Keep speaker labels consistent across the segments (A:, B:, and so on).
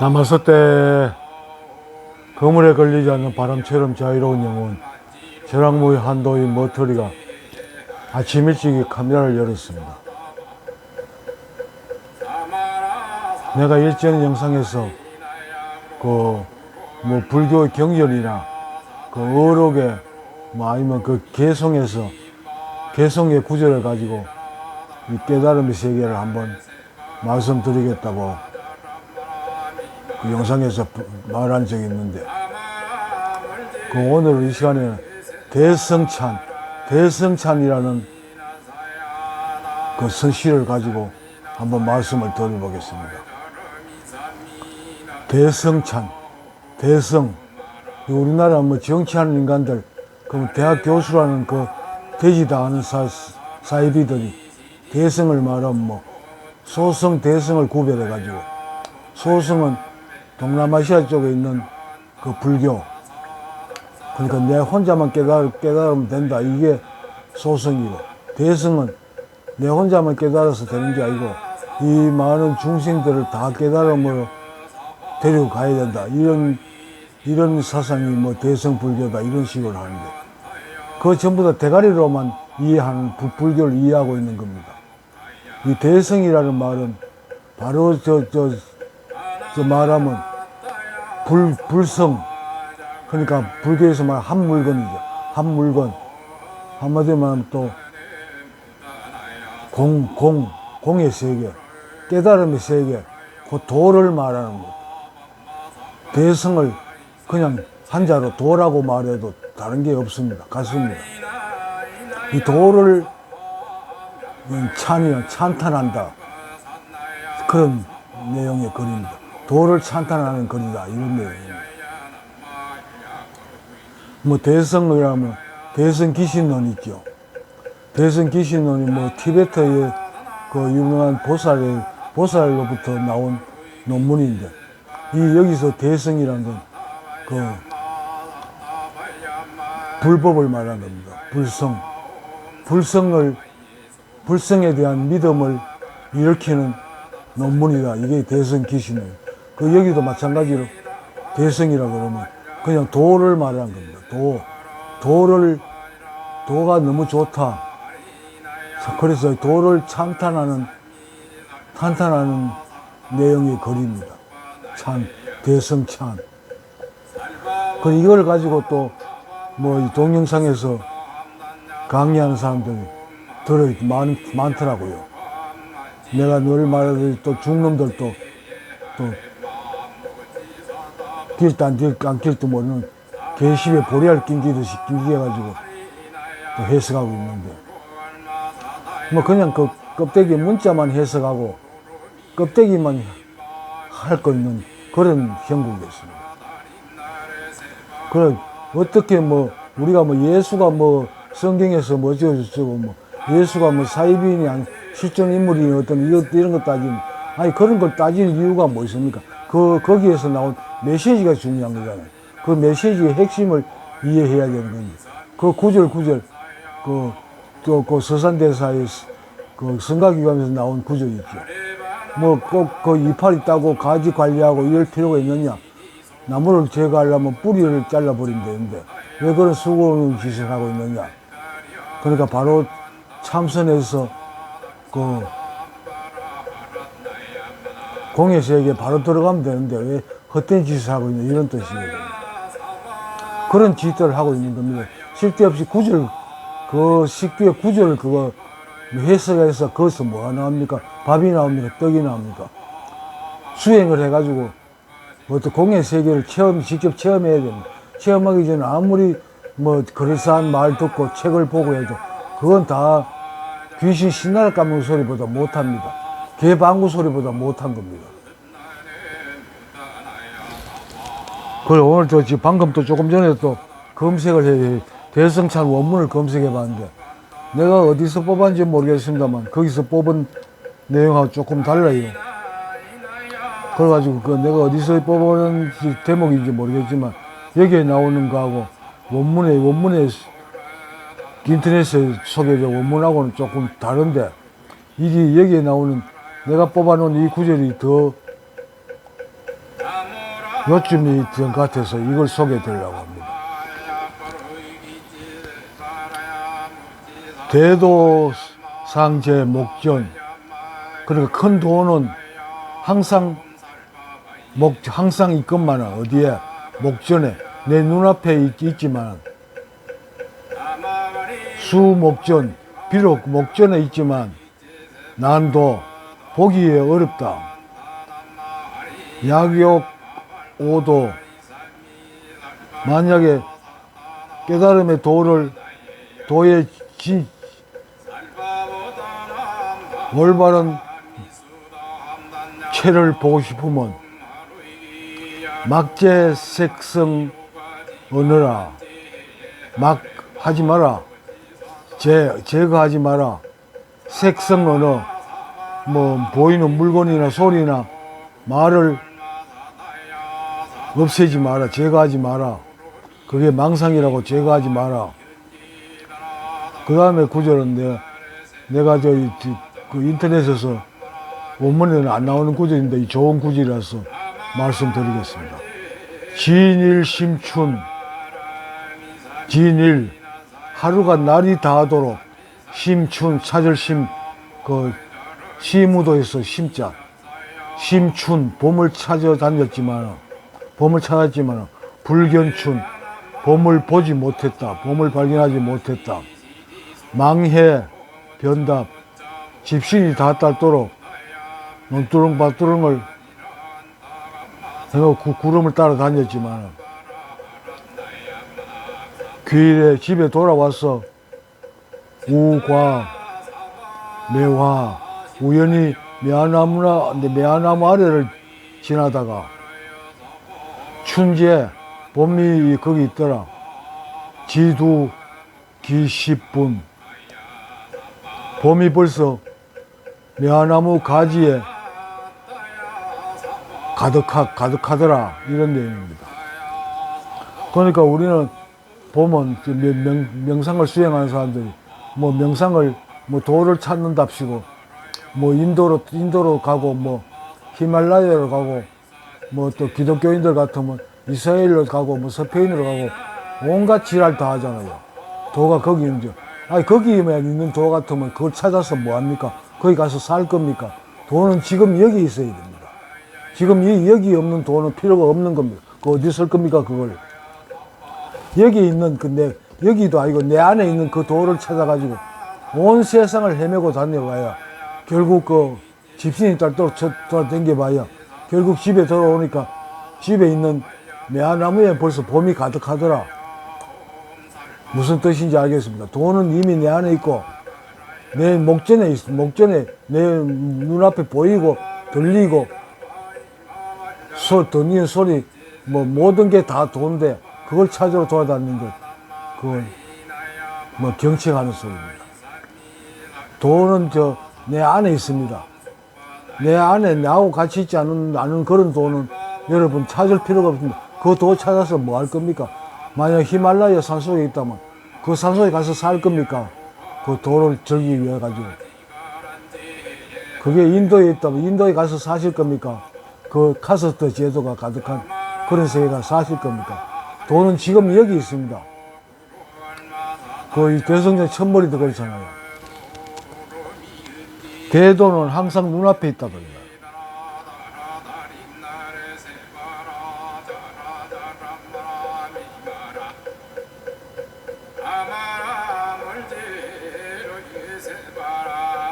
A: 남았을 때 그물에 걸리지 않는 바람처럼 자유로운 영혼 저랑무의 한도인 머터리가 아침 일찍 카메라를 열었습니다. 내가 일전 영상에서 그 뭐 불교 경전이나 그 어록에 뭐 아니면 그 개성에서 개성의 구절을 가지고 이 깨달음의 세계를 한번 말씀드리겠다고 그 영상에서 부- 말한 적이 있는데 그 오늘 이 시간에 대성찬 대성찬이라는 그 선시를 가지고 한번 말씀을 드려보겠습니다. 대성찬 대성 이 우리나라 뭐 정치하는 인간들 그 대학 교수라는 그 되지도 않은 사, 사이비들이 대성을 말하면 뭐 소성 대성을 구별해 가지고 소성은 동남아시아 쪽에 있는 그 불교. 그러니까 내 혼자만 깨달, 깨달으면 된다. 이게 소성이고. 대성은 내 혼자만 깨달아서 되는 게 아니고 이 많은 중생들을 다 깨달음으로 데리고 가야 된다. 이런 이런 사상이 뭐 대성 불교다. 이런 식으로 하는데. 그 전부 다 대가리로만 이해하는 불- 불교를 이해하고 있는 겁니다. 이 대성이라는 말은 바로 저, 저, 저 말하면 불, 불성. 그러니까 불교에서 말한 물건이죠. 한 물건. 한마디로 말하면 또 공, 공, 공의 세계, 깨달음의 세계, 그 도를 말하는 것. 대성을 그냥 한자로 도라고 말해도 다른 게 없습니다. 같습니다. 이 도를 찬이야 찬탄한다 그런 내용의 글입니다. 도를 찬탄하는 글이다 이런 내용입니다. 뭐 대성이라면 대성 기신론 있죠. 대성 기신론이 뭐 티베트의 그 유명한 보살의 보살로부터 나온 논문인데 이 여기서 대성이라는 건그 불법을 말하는 겁니다. 불성. 불성을 불성에 대한 믿음을 일으키는 논문이다. 이게 대성 기신이에요. 그 여기도 마찬가지로 대성이라 그러면 그냥 도를 말하는 겁니다. 도. 도를 도가 너무 좋다. 자, 그래서 도를 찬탄하는 탄탄하는 내용의 글입니다. 찬, 대성 찬. 그 이걸 가지고 또 뭐 동영상에서 강의하는 사람들이 들어 많, 많더라고요. 내가 늘 말하듯이 또 중놈들도 또 길도 안, 길, 안 길도 모르는 개십에 보리알 낑기듯이 낑겨가지고 또 해석하고 있는데 뭐 그냥 그 껍데기 문자만 해석하고 껍데기만 할 거 있는 그런 형국이었습니다. 그래 어떻게 뭐 우리가 뭐 예수가 뭐 성경에서 뭐 어쩌고저쩌고 뭐 예수가 뭐 사이비인이 아니 실존 인물이 어떤 이것 이런 거 따지면 아니 그런 걸 따질 이유가 뭐 있습니까? 그 거기에서 나온 메시지가 중요한 거잖아요. 그 메시지의 핵심을 이해해야 되는 겁니다. 그 구절 구절 그또그 그 서산대사의 그 성가기관에서 나온 구절 있죠. 뭐 꼭 그 이파리 따고 가지 관리하고 이럴 필요가 있느냐? 나무를 제거하려면 뿌리를 잘라버리면 되는데 왜 그런 수고없는 짓을 하고 있느냐. 그러니까 바로 참선해서 그 공의 세계에 바로 들어가면 되는데 왜 헛된 짓을 하고 있냐 이런 뜻이거든요. 그런 짓들을 하고 있는 겁니다. 쓸데없이 구절, 그 식구의 구절 그거 해석해서 거기서 뭐가 나옵니까? 밥이 나옵니까? 떡이 나옵니까? 수행을 해가지고 어떤 공의 세계를 체험, 직접 체험해야 됩니다. 체험하기 전에 아무리 뭐 그럴싸한 말 듣고 책을 보고 해도 그건 다 귀신 신나를 까먹는 소리보다 못합니다. 개 방구 소리보다 못한 겁니다. 그래 오늘 저 지금 방금 또 조금 전에 또 검색을 해 대성찬 원문을 검색해 봤는데 내가 어디서 뽑았는지 모르겠습니다만 거기서 뽑은 내용하고 조금 달라요. 그래가지고 그 내가 어디서 뽑은 대목인지 모르겠지만 여기에 나오는 거하고 원문에 원문에 인터넷에 소개된 원문하고는 조금 다른데 이게 여기에 나오는 내가 뽑아놓은 이 구절이 더 요쯤이 된 것 같아서 이걸 소개해 드리려고 합니다. 대도상제 목전 그러니까 큰 도는 항상 목 항상 있건만 어디에 목전에 내 눈앞에 있, 있지만 수목전 비록 목전에 있지만 난도 보기 어렵다. 약욕 오도. 만약에 깨달음의 도를 도의 진 올바른 채를 보고 싶으면 막제 색성 언어라 막 하지 마라. 제 제거하지 마라. 색성 언어 뭐 보이는 물건이나 소리나 말을 없애지 마라 제거하지 마라. 그게 망상이라고 제거하지 마라. 그 다음에 구절은 내가, 내가 저기 그 인터넷에서 원문에는 안 나오는 구절인데 이 좋은 구절이라서 말씀드리겠습니다. 진일 심춘 진일 하루가 날이 다하도록 심춘 찾을 심그 시무도에서 심자. 심춘 봄을 찾아다녔지만 봄을 찾았지만 불견춘 봄을 보지 못했다 봄을 발견하지 못했다. 망해 변답 집신이 다 딸도록 논두렁 밭두렁을 내가 구, 구름을 따라다녔지만 귀일에 집에 돌아와서 우과 매화 우연히 매화나무 아래를 지나다가 춘제 봄이 거기 있더라. 지두 기십분. 봄이 벌써 매화나무 가지에 가득하, 가득하더라. 이런 내용입니다. 그러니까 우리는 명, 명, 명상을 수행하는 사람들이 뭐 명상을 뭐 도를 찾는답시고 뭐 인도로 인도로 가고 뭐 히말라야로 가고 뭐 또 기독교인들 같으면 이스라엘로 가고 뭐 스페인으로 가고 온갖 지랄 다 하잖아요. 도가 거기 있는데 아니 거기에만 있는 도 같으면 그걸 찾아서 뭐 합니까? 거기 가서 살 겁니까? 도는 지금 여기 있어야 됩니다. 지금 이 여기 없는 도는 필요가 없는 겁니다. 그 어디 쓸 겁니까 그걸? 여기 있는 그내 여기도 아니고 내 안에 있는 그 도를 찾아가지고 온 세상을 헤매고 다녀봐야 결국 그 집신이 딸도록 돌아댕겨봐야 결국 집에 돌아오니까 집에 있는 매화나무에 벌써 봄이 가득하더라. 무슨 뜻인지 알겠습니다. 돈은 이미 내 안에 있고 내 목전에 있, 목전에 내 눈앞에 보이고 들리고 소 듣는 소리 뭐 모든 게 다 돈데 그걸 찾으러 돌아다니는 것 그건 뭐 경칭하는 소리입니다. 돈은 저 내 안에 있습니다. 내 안에 나하고 같이 있지 않은, 않은 그런 돈은 여러분 찾을 필요가 없습니다. 그도 찾아서 뭐 할 겁니까? 만약 히말라야 산속에 있다면 그 산속에 가서 살 겁니까? 그 도를 즐기기 위해 가지고. 그게 인도에 있다면 인도에 가서 사실 겁니까? 그 카스트 제도가 가득한 그런 세계가 사실 겁니까? 돈은 지금 여기 있습니다. 그 대성전 천머리도 그렇잖아요. 대도는 항상 눈앞에 있다 그래요.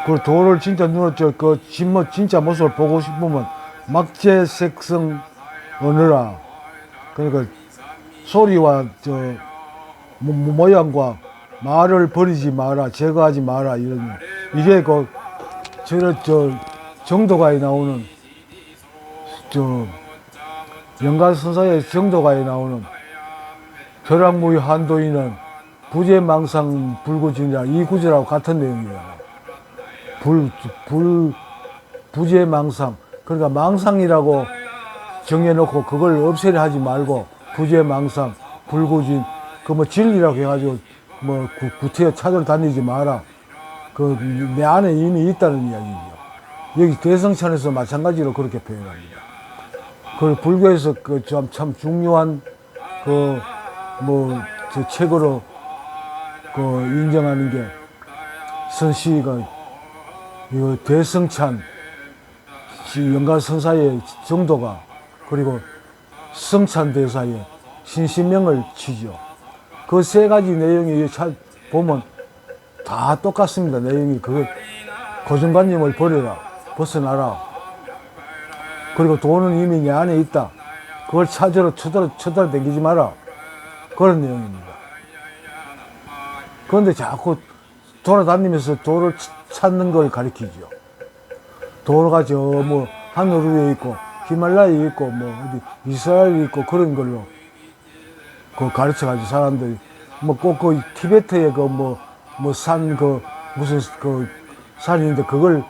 A: 그 도를 진짜 눈으로 저그 진모 진짜 모습을 보고 싶으면 막제 색성 언어라. 그러니까 소리와 저 모양과 말을 버리지 마라, 제거하지 마라 이런 이게 그 저저 저 정도가에 나오는 저 영가선사의 정도가에 나오는 벼락무의 한도인은 부재망상 불구진이라 이 구절하고 같은 내용이에요. 불, 불, 부재 망상. 그러니까 망상이라고 정해놓고 그걸 없애려 하지 말고 부재 망상, 불구진, 그 뭐 진리라고 해가지고 뭐 구, 구태여 찾으러 다니지 마라. 그 내 안에 이미 있다는 이야기죠. 여기 대성천에서 마찬가지로 그렇게 표현합니다. 그 불교에서 그참 참 중요한 그뭐저 책으로 그 인정하는 게 선시가 이거 대성찬 시- 연가선사의 정도가 그리고 성찬 대사의 신신명을 치죠. 그 세 가지 내용이 차 보면 다 똑같습니다. 내용이 그 고정관념을 버려라, 벗어나라. 그리고 돈은 이미 내 안에 있다. 그걸 찾으러 쳐들어 쳐들어 댕기지 마라. 그런 내용입니다. 그런데 자꾸 돌아다니면서 돌을 치- 찾는 걸 가리키죠. 도로가 저 뭐 하늘 위에 있고 히말라야에 있고 뭐 어디 이스라엘에 있고 그런 걸로 그 가르쳐 가지고 사람들이 뭐 꼭 그 티베트에 그 뭐 뭐 산 그 무슨 그 산인데 그걸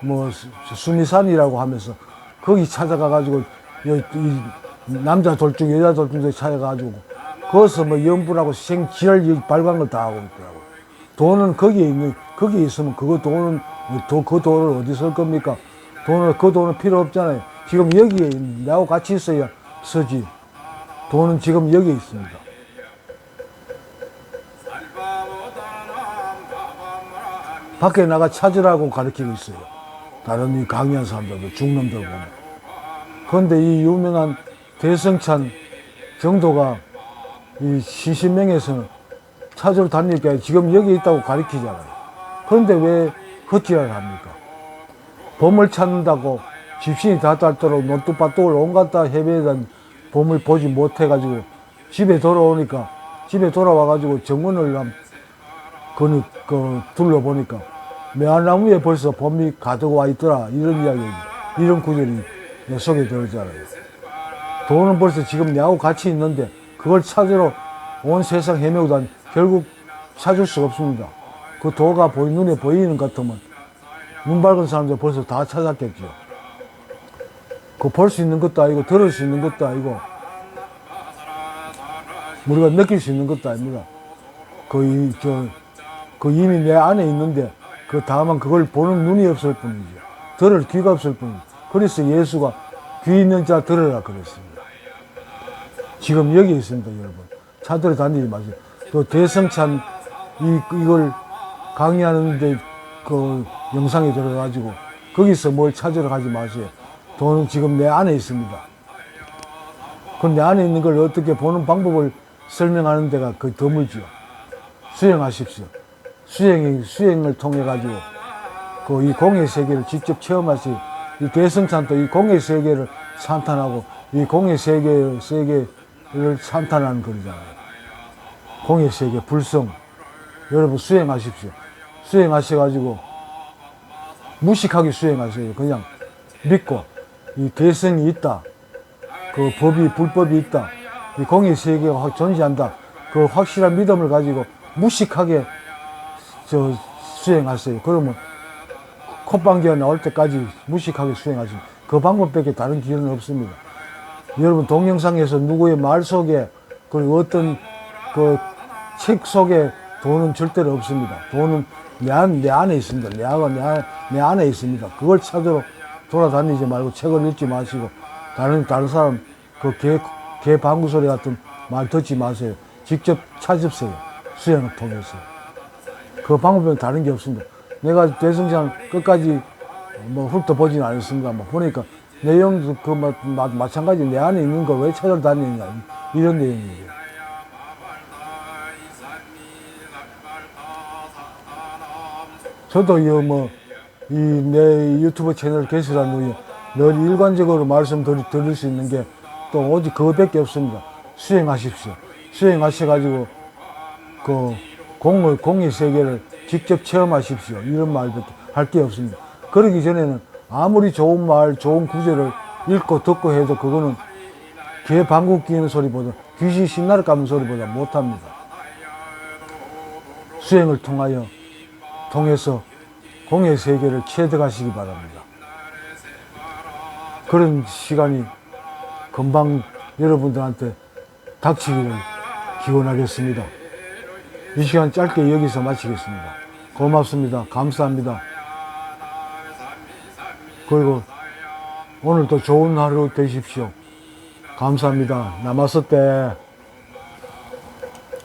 A: 뭐 수- 수미산이라고 하면서 거기 찾아가 가지고 이, 이 남자 돌중 여자 돌중도 찾아가 가지고 거기서 뭐 연불하고 생 지랄 발광을 다 하고 있더라고. 돈은 거기에 있는 거기에 있으면 그거 돈은 도, 그 돈을 어디 쓸 겁니까? 돈을 그 돈은 필요 없잖아요. 지금 여기에 나하고 같이 있어야 쓰지. 돈은 지금 여기에 있습니다. 밖에 나가 찾으라고 가르치고 있어요. 다른 이 강의한 사람들도 중놈들 보면. 그런데 이 유명한 대성찬 정도가 이 신신명에서는 찾으러 다니니까 지금 여기 있다고 가르치잖아요. 그런데 왜 헛지랄을 합니까? 범을 찾는다고 집신이 다 닳도록 논두밭돌 온갖 다 헤매던 범을 보지 못해가지고 집에 돌아오니까 집에 돌아와가지고 정문을 한 그, 그 둘러보니까 매화나무에 벌써 봄이 가득 와 있더라. 이런 이야기 이런 구절이 내 속에 들었잖아요. 돈은 벌써 지금 내하고 같이 있는데 그걸 찾으러 온 세상 헤매고 단 결국 찾을 수가 없습니다 그 도가 보이, 눈에 보이는 것 같으면 눈 밝은 사람들 벌써 다 찾았겠죠 그 볼 수 있는 것도 아니고 들을 수 있는 것도 아니고 우리가 느낄 수 있는 것도 아닙니다 그, 이, 저, 그 이미 내 안에 있는데 그 다만 그걸 보는 눈이 없을 뿐이죠. 들을 귀가 없을 뿐이죠. 그래서 예수가 귀 있는 자 들으라 그랬습니다. 지금 여기 있습니다, 여러분. 차들어 다니지 마세요. 또 대성찬 이, 이걸 강의하는데 그 영상에 들어가지고 거기서 뭘 찾으러 가지 마세요. 돈은 지금 내 안에 있습니다. 그럼 내 안에 있는 걸 어떻게 보는 방법을 설명하는 데가 그 드물지요. 수행하십시오. 수행이, 수행을 통해 가지고 그 이 공의 세계를 직접 체험하시, 이 대성찬도 이 공의 세계를 산탄하고 이 공의 세계, 세계를 산탄하는 거잖아요. 공의 세계, 불성. 여러분 수행하십시오. 수행하셔가지고 무식하게 수행하세요. 그냥 믿고 이 대성이 있다. 그 법이, 불법이 있다. 이 공의 세계가 확 존재한다. 그 확실한 믿음을 가지고 무식하게 저 수행하세요. 그러면 콧방귀가 나올 때까지 무식하게 수행하시면 그 방법밖에 다른 길은 없습니다. 여러분 동영상에서 누구의 말 속에 그리고 어떤 그 책 속에 돈은 절대로 없습니다. 돈은 내, 안, 내 안에 있습니다. 내, 안, 내, 안, 내 안에 있습니다. 그걸 찾으러 돌아다니지 말고 책을 읽지 마시고 다른 다른 사람 그 개, 개 방구 소리 같은 말 듣지 마세요. 직접 찾으세요. 수행을 통해서. 그 방법은 다른 게 없습니다. 내가 대승장 끝까지 뭐 훑어보지는 않았습니다. 뭐 보니까 내용도 그 마, 마, 마찬가지 내 안에 있는 걸 왜 찾아다니냐 이런 내용이에요. 저도 이뭐 이 내 유튜브 채널 개설한 후에 늘 일관적으로 말씀 드릴, 수 있는 게 또 오직 그것밖에 없습니다. 수행하십시오. 수행하셔가지고 그 공의, 공의 세계를 직접 체험하십시오. 이런 말밖에 할 게 없습니다. 그러기 전에는 아무리 좋은 말, 좋은 구절을 읽고 듣고 해도 그거는 개 방구 끼는 소리보다 귀신 신나를 까는 소리보다 못합니다. 수행을 통하여 통해서 공의 세계를 체득하시기 바랍니다. 그런 시간이 금방 여러분들한테 닥치기를 기원하겠습니다. 이 시간 짧게 여기서 마치겠습니다. 고맙습니다. 감사합니다. 그리고 오늘도 좋은 하루 되십시오. 감사합니다. 남았을 때